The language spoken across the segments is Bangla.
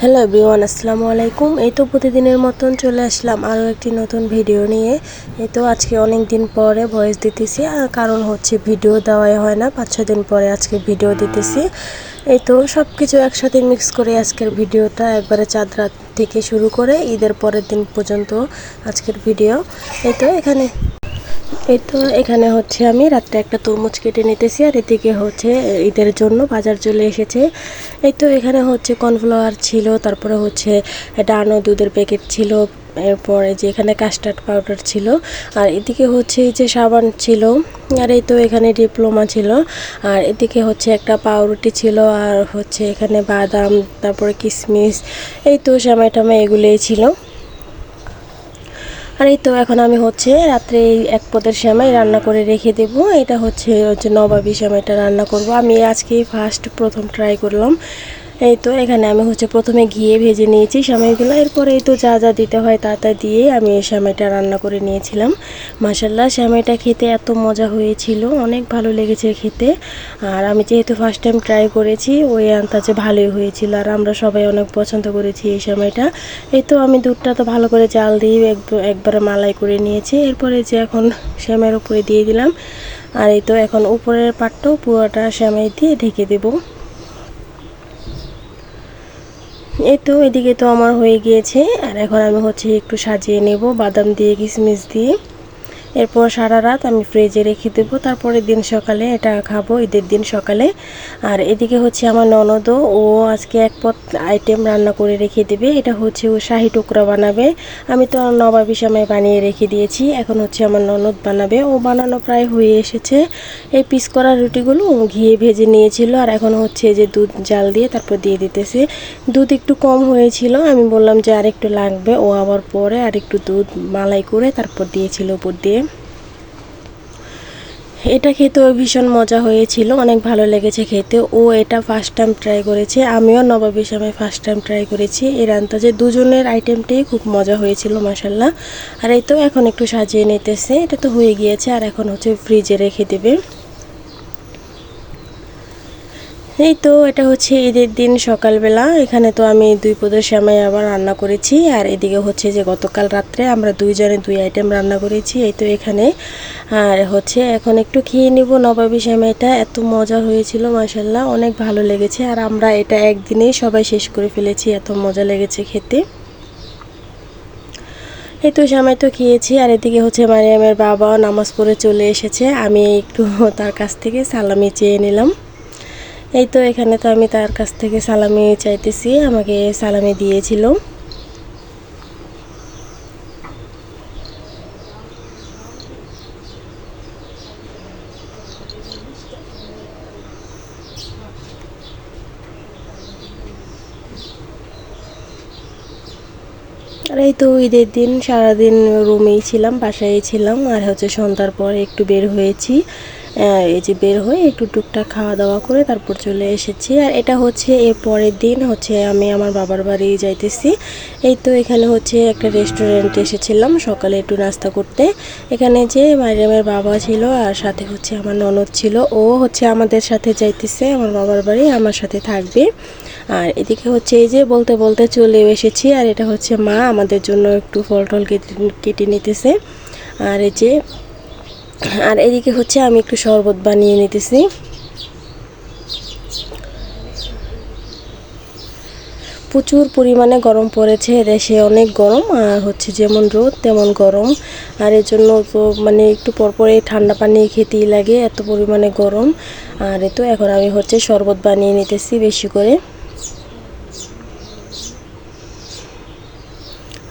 হ্যালো এভরিওয়ান আসসালামু আলাইকুম। এই তো প্রতিদিনের মতন চলে আসলাম আরও একটি নতুন ভিডিও নিয়ে। এই তো আজকে অনেক দিন পরে ভয়েস দিতেছি কারণ হচ্ছে ভিডিও দেওয়াই হয় না। পাঁচ ছ দিন পরে আজকে ভিডিও দিতেছি। এই তো সব কিছু একসাথে মিক্স করে আজকের ভিডিওটা একবারে চাঁদ রাত থেকে শুরু করে ঈদের পরের দিন পর্যন্ত আজকের ভিডিও। এই তো এখানে এই তো এখানে হচ্ছে আমি রাত্রে একটা তরমুজ কেটে নিতেছি আর এদিকে হচ্ছে ঈদের জন্য বাজার চলে এসেছে। এই তো এখানে হচ্ছে কর্নফ্লাওয়ার ছিল, তারপরে হচ্ছে ডানো দুধের প্যাকেট ছিল, এরপরে যে এখানে কাস্টার্ড পাউডার ছিল, আর এদিকে হচ্ছে এই যে সাবান ছিল, আর এই তো এখানে ডিপ্লোমা ছিল, আর এদিকে হচ্ছে একটা পাউরুটি ছিল, আর হচ্ছে এখানে বাদাম, তারপরে কিশমিশ এই তো শ্যামাই টামাই এগুলোই ছিল। আর এই তো এখন আমি হচ্ছে রাত্রে এক পদের সময় রান্না করে রেখে দেব। এটা হচ্ছে হচ্ছে নবাবি সময়টা রান্না করব। আমি আজকে ফার্স্ট প্রথম ট্রাই করলাম। এই তো এখানে আমি হচ্ছে প্রথমে ঘিয়ে ভেজে নিয়েছি সেমাইগুলো এরপরে এই তো যা যা দিতে হয় তা তা দিয়ে আমি এই সেমাইটা রান্না করে নিয়েছিলাম। মাসাল্লাহ সেমাইটা খেতে এত মজা হয়েছিল, অনেক ভালো লেগেছে খেতে। আর আমি যেহেতু ফার্স্ট টাইম ট্রাই করেছি, ওই আন্তাজে ভালোই হয়েছিল। আর আমরা সবাই অনেক পছন্দ করেছি এই সেমাইটা এই তো আমি দুধটা তো ভালো করে জাল দিয়ে একবারে মালাই করে নিয়েছি। এরপরে যে এখন সেমাইয়ের উপরে দিয়ে দিলাম। আর এই তো এখন উপরের পাটটাও পুরোটা সেমাই দিয়ে ঢেকে দেবো। এই তো এদিকে তো আমার হয়ে গিয়েছে, আর এখন আমি হচ্ছে একটু সাজিয়ে নেব বাদাম দিয়ে, কিশমিশ দিয়ে। এরপর সারা রাত আমি ফ্রিজে রেখে দেবো। তারপরের দিন সকালে এটা খাব, ঈদের দিন সকালে। আর এদিকে হচ্ছে আমার ননদও, ও আজকে এক পথ আইটেম রান্না করে রেখে দেবে। এটা হচ্ছে ও শাহি টুকরা বানাবে। আমি তো নবাবি সময় বানিয়ে রেখে দিয়েছি। এখন হচ্ছে আমার ননদ বানাবে। ও বানানো প্রায় হয়ে এসেছে। এই পিস করা রুটিগুলো ঘিয়ে ভেজে নিয়েছিল। আর এখন হচ্ছে যে দুধ জাল দিয়ে তারপর দিয়ে দিতেছে। দুধ একটু কম হয়েছিল। আমি বললাম যে আর একটু লাগবে। ও আবার পরে আর একটু দুধ মালাই করে তারপর দিয়েছিল উপর দিয়ে। এটা খেতেও ভীষণ মজা হয়েছিল, অনেক ভালো লেগেছে খেতে। ও এটা ফার্স্ট টাইম ট্রাই করেছে, আমিও নবাবী সময় ফার্স্ট টাইম ট্রাই করেছি। এর আন্তাজে দুজনের আইটেমটাই খুব মজা হয়েছিল মাসাল্লাহ আর এই তো এখন একটু সাজিয়ে নিতেছে, এটা তো হয়ে গিয়েছে, আর এখন হচ্ছে ফ্রিজে রেখে দেবে। এই তো, এটা হচ্ছে ঈদের দিন সকালবেলা। এখানে তো আমি দুই পদের সময় আবার রান্না করেছি। আর এদিকে হচ্ছে যে গতকাল রাত্রে আমরা দুইজনে দুই আইটেম রান্না করেছি। এই তো এখানে। আর হচ্ছে এখন একটু খেয়ে নিব নবাবী সেমাইটা। এত মজা হয়েছিল মাসাল্লাহ অনেক ভালো লেগেছে। আর আমরা এটা একদিনেই সবাই শেষ করে ফেলেছি, এত মজা লেগেছে খেতে। এই তো সময় তো খেয়েছি। আর এদিকে হচ্ছে মারিয়ামের বাবা নামাজ পড়ে চলে এসেছে। আমি একটু তার কাছ থেকে সালামি চেয়ে নিলাম। এই তো এখানে তো আমি তার কাছ থেকে সালামি চাইতেছি, আমাকে সালামি দিয়েছিল। আর এই তো ঈদের দিন, সারাদিন রুমেই ছিলাম, বাসায় ছিলাম, আর হচ্ছে সন্ধ্যার পর একটু বের হয়েছি। এই যে বের হয়ে একটু টুকটাক খাওয়া দাওয়া করে তারপর চলে এসেছি। আর এটা হচ্ছে এর পরের দিন, হচ্ছে আমি আমার বাবার বাড়ি যাইতেছি। এই তো এখানে হচ্ছে একটা রেস্টুরেন্টে এসেছিলাম সকালে একটু নাস্তা করতে। এখানে যে মারিয়ামের বাবা ছিল আর সাথে হচ্ছে আমার ননদ ছিল, ও হচ্ছে আমাদের সাথে যাইতেছে, আমার বাবার বাড়ি, আমার সাথে থাকবে। আর এদিকে হচ্ছে এই যে বলতে বলতে চলে এসেছি, আর এটা হচ্ছে মা আমাদের জন্য একটু ফল টল কেটে কেটে নিতেছে। আর এই যে আর এদিকে হচ্ছে আমি একটু শরবত বানিয়ে নিতেছি। প্রচুর পরিমাণে গরম পড়েছে, দেশে অনেক গরম, আর হচ্ছে যেমন রোদ তেমন গরম। আর এর জন্য তো মানে একটু পরপরে ঠান্ডা পানি খেতেই লাগে, এত পরিমাণে গরম। আর এ তো এখন আমি হচ্ছে শরবত বানিয়ে নিতেছি বেশি করে।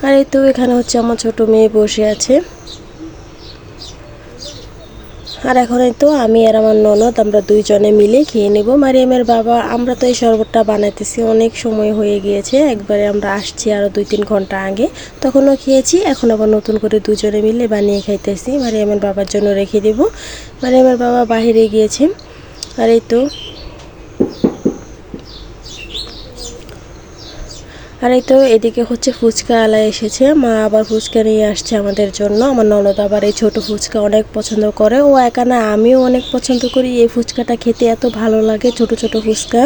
আর এই তো এখানে হচ্ছে আমার ছোট মেয়ে বসে আছে। আর এখন তো আমি আর আমার ননদ, আমরা দুইজনে মিলে খেয়ে নেব। মারিয়ামের বাবা, আমরা তো এই শরবতটা বানাইতেছি, অনেক সময় হয়ে গিয়েছে। একবারে আমরা আসছি আরও দুই তিন ঘণ্টা আগে। তখনও খেয়েছি, এখন আবার নতুন করে দুজনে মিলে বানিয়ে খাইতেছি। মারিয়ামের বাবার জন্য রেখে দেব। মারিয়ামের বাবা বাহিরে গিয়েছে। আর এই তো আর এই তো এদিকে হচ্ছে ফুচকা আলা এসেছে। মা আবার ফুচকা নিয়ে আসছে আমাদের জন্য। আমার ননদ আবার এই ছোট ফুচকা অনেক পছন্দ করে। ও একা না, আমিও অনেক পছন্দ করি। এই ফুচকাটা খেতে এত ভালো লাগে, ছোট ছোট ফুচকা।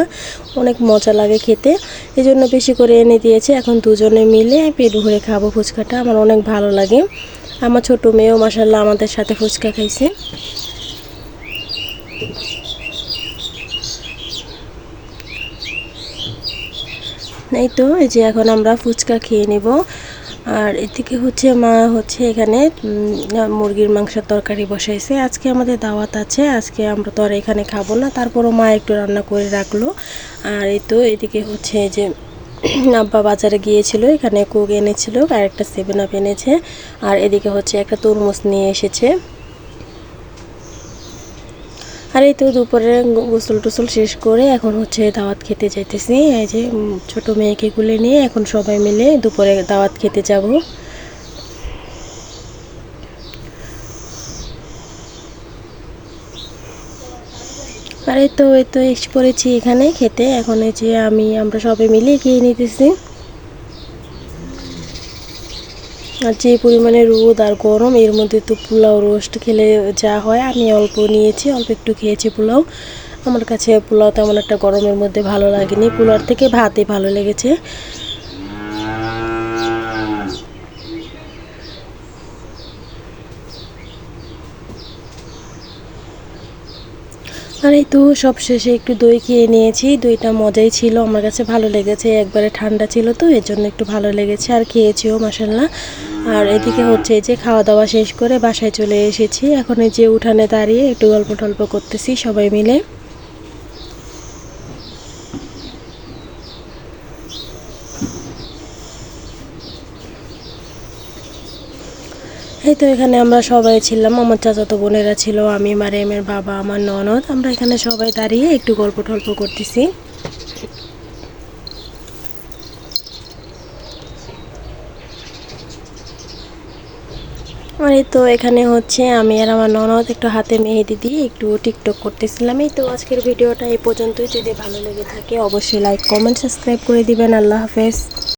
অনেক মজা লাগে খেতে। এই জন্য বেশি করে এনে দিয়েছে। এখন দুজনে মিলে পেট ভরে খাব ফুচকাটা। আমার অনেক ভালো লাগে। আমার ছোট মেয়েও মাসাল্লাহ আমাদের সাথে ফুচকা খাইছে। এই তো, এই যে এখন আমরা ফুচকা খেয়ে নেব। আর এদিকে হচ্ছে মা হচ্ছে এখানে মুরগির মাংসের তরকারি বসাইছে। আজকে আমাদের দাওয়াত আছে, আজকে আমরা তো আর এখানে খাব না। তারপরও মা একটু রান্না করে রাখল। আর এই তো, এদিকে হচ্ছে যে আব্বা বাজারে গিয়েছিল, এখানে কোক এনেছিল, আর একটা সেভেন আপ এনেছে। আর এদিকে হচ্ছে একটা তরমুজ নিয়ে এসেছে। আর এই তো দুপুরে গোসল টোসল শেষ করে এখন হচ্ছে দাওয়াত খেতে যাইতেছি। এই যে ছোট মেয়েকে গুলে নিয়ে এখন সবাই মিলে দুপুরে দাওয়াত খেতে যাব। আর তো, এই তো, এসে পড়েছি এখানে খেতে। এখন এই যে আমি, আমরা সবাই মিলে খেয়ে নিতেছি। আর যে পরিমাণে রোদ আর গরম, এর মধ্যে তো পোলাও রোস্ট খেলে যা হয়। আমি অল্প নিয়েছি, অল্প একটু খেয়েছি পোলাও। আমার কাছে পোলাও তেমন একটা গরমের মধ্যে ভালো লাগেনি। পোলাওর থেকে ভাতই ভালো লেগেছে। আর এই তো সব শেষে একটু দই খেয়ে নিয়েছি। দইটা মজাই ছিল, আমার কাছে ভালো লেগেছে। একবারে ঠান্ডা ছিল তো, এর জন্য একটু ভালো লেগেছে। আর খেয়েছিও মাসাল্লাহ আর এদিকে হচ্ছে যে খাওয়া দাওয়া শেষ করে বাসায় চলে এসেছি। এখন এই যে উঠানে দাঁড়িয়ে একটু গল্প টল্প করতেছি সবাই মিলে। এই তো এখানে আমরা সবাই ছিলাম, আমার চাচাতো বোনেরা ছিল, আমি, মারিয়ামের বাবা, আমার ননদ। আমরা এখানে সবাই দাঁড়িয়ে একটু গল্প টল্প করতেছি। এই তো এখানে হচ্ছে আমি আর আমার ননদ একটু হাতে মেহেদি দিয়ে একটু টিকটক করতেছিলাম। এই তো আজকের ভিডিওটা এই পর্যন্তই। যদি ভালো লেগে থাকে, অবশ্যই লাইক কমেন্ট সাবস্ক্রাইব করে দিবেন। আল্লাহ হাফেজ।